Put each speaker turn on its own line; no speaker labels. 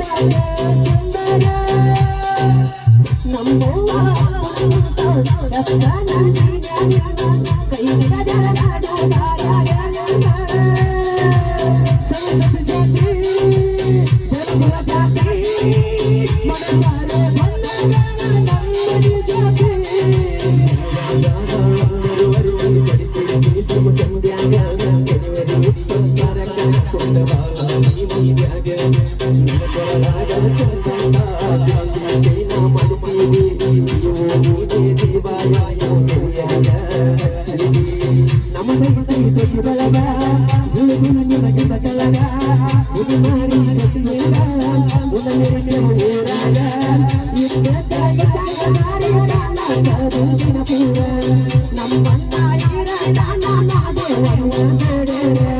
Yeah,
yeah, yeah. நம்ம நாயிரா நான் நான் நான்